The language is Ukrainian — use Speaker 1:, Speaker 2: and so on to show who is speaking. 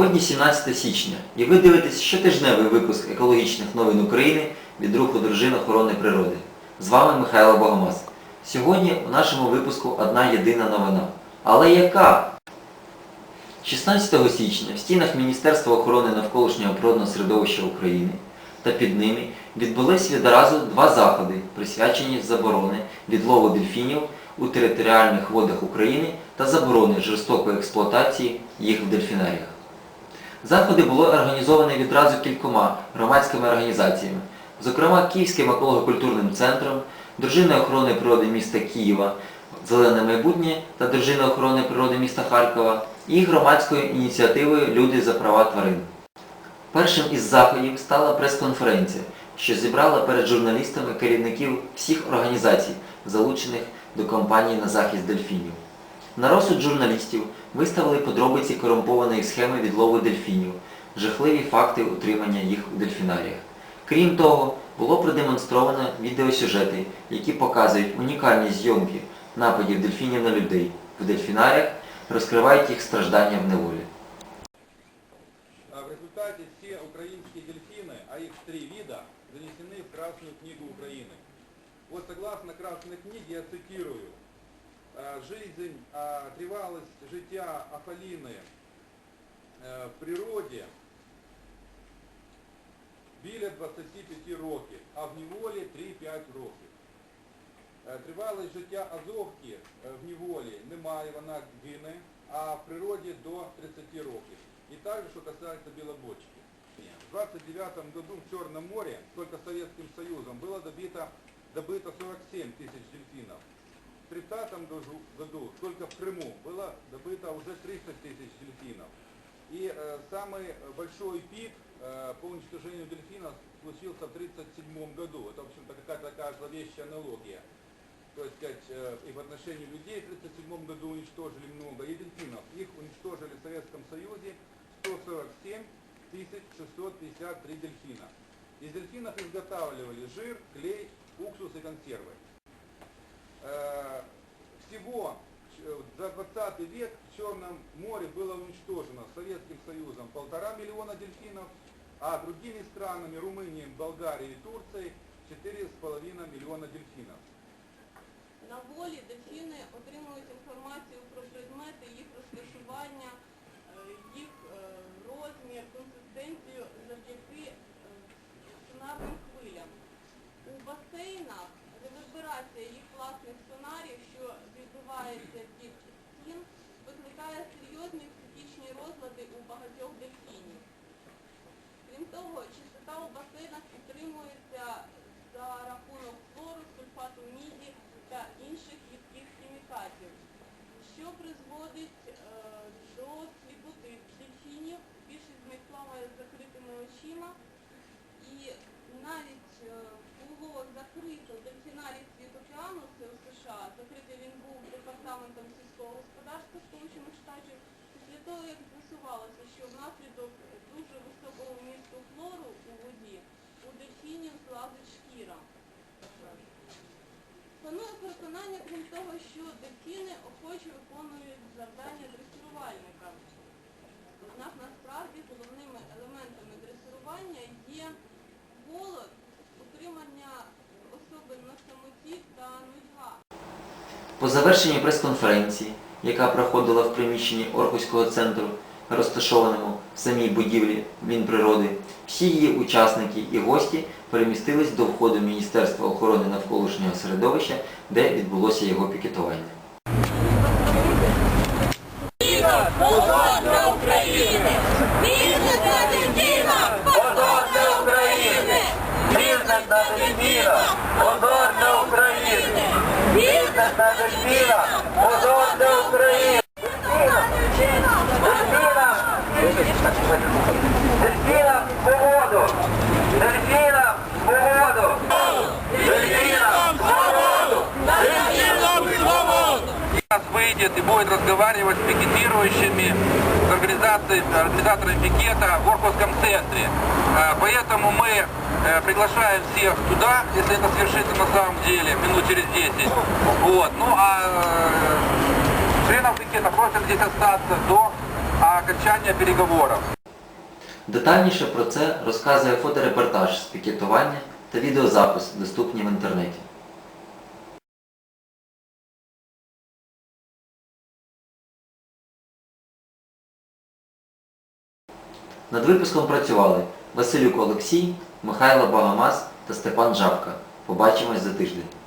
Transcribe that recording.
Speaker 1: Сьогодні 17 січня, і ви дивитесь щотижневий випуск екологічних новин України від руху дружин охорони природи. З вами Михайло Богомаз. Сьогодні у нашому випуску одна єдина новина. Але яка? 16 січня в стінах Міністерства охорони навколишнього природного середовища України та під ними відбулись відразу два заходи, присвячені заборони відлову дельфінів у територіальних водах України та заборони жорстокої експлуатації їх в дельфінаріях. Заходи були організовані відразу кількома громадськими організаціями, зокрема Київським еколого-культурним центром, Дружиною охорони природи міста Києва, Зелене майбутнє та Дружиною охорони природи міста Харкова і громадською ініціативою Люди за права тварин. Першим із заходів стала прес-конференція, що зібрала перед журналістами керівників всіх організацій, залучених до кампанії на захист дельфінів. На розсуд журналістів виставили подробиці корумпованої схеми відлову дельфінів, жахливі факти утримання їх у дельфінаріях. Крім того, було продемонстровано відеосюжети, які показують унікальні зйомки нападів дельфінів на людей в дельфінаріях, розкривають їх страждання в неволі.
Speaker 2: А В результате все украинские дельфины, а их три вида, занесены в Красную книгу Украины. Вот согласно Красной книге, я цитирую, «Е, «Жизнь, а, тривалость життя Афаліни е, в природі біля 25 років, а в неволі 3-5 років. Е, Тривалість життя Азовки е, в неволі немає, вона гине, а в природі до 30 років. И также, что касается Белобочки. В 29 году в Черном море только Советским Союзом было добито, добыто 47 тысяч дельфинов. В 30 году, году только в Крыму было добыто уже 300 тысяч дельфинов. И э, самый большой пик э, по уничтожению дельфинов случился в 1937 году. Это, в общем-то, какая-то такая зловещая аналогия. То есть, сказать, э, и в отношении людей в 1937 году уничтожили много, и дельфинов. Их уничтожили в Советском Союзе 147 653 дельфина. Из дельфинов изготавливали жир, клей, уксус и консервы. Э, Всего за 20 век в Черном море было уничтожено Советским Союзом полтора миллиона дельфинов, а другими странами, Румынией, Болгарией и Турцией 4,5 миллиона дельфинов.
Speaker 3: На волі дельфіни отримують власних сонарів, що відбувається під стін, викликає серйозні психічні розлади у багатьох дельфінів. Крім того, як з'ясувалося, що внаслідок дуже високого вмісту хлору у воді у дельфінів злазить шкіра. Панує переконання, крім того, що дельфіни охоче виконують завдання дресирувальника. Однак насправді головними елементами дресирування є голод, утримання особи на самоті та нудьга.
Speaker 1: По завершенні прес-конференції, яка проходила в приміщенні Орхуського центру, розташованому в самій будівлі Мінприроди, всі її учасники і гості перемістились до входу Міністерства охорони навколишнього середовища, де відбулося його пікетування.
Speaker 4: Бізнес на дельфінах!
Speaker 5: Позор для України! Бізнес на дельфінах! Позор для України! Бізнес на дельфінах! Позор для України! Дельфінам! Дельфінам по воду! Дельфінам по воду! Дельфінам по воду!
Speaker 2: Сейчас выйдет и будет разговаривать с пикетирующими, с организацией, организаторами пикета в Орховском центре. А, Поэтому мы э, приглашаем всех туда, если это свершится на самом деле, минут через 10. Вот. Ну а членов просят здесь остаться до окончания переговоров.
Speaker 1: Детальніше про це розказує фоторепортаж з пікетування та відеозапис, доступні в інтернеті. Над випуском працювали Василюк Олексій, Михайло Багамаз та Степан Жабка. Побачимось за тиждень.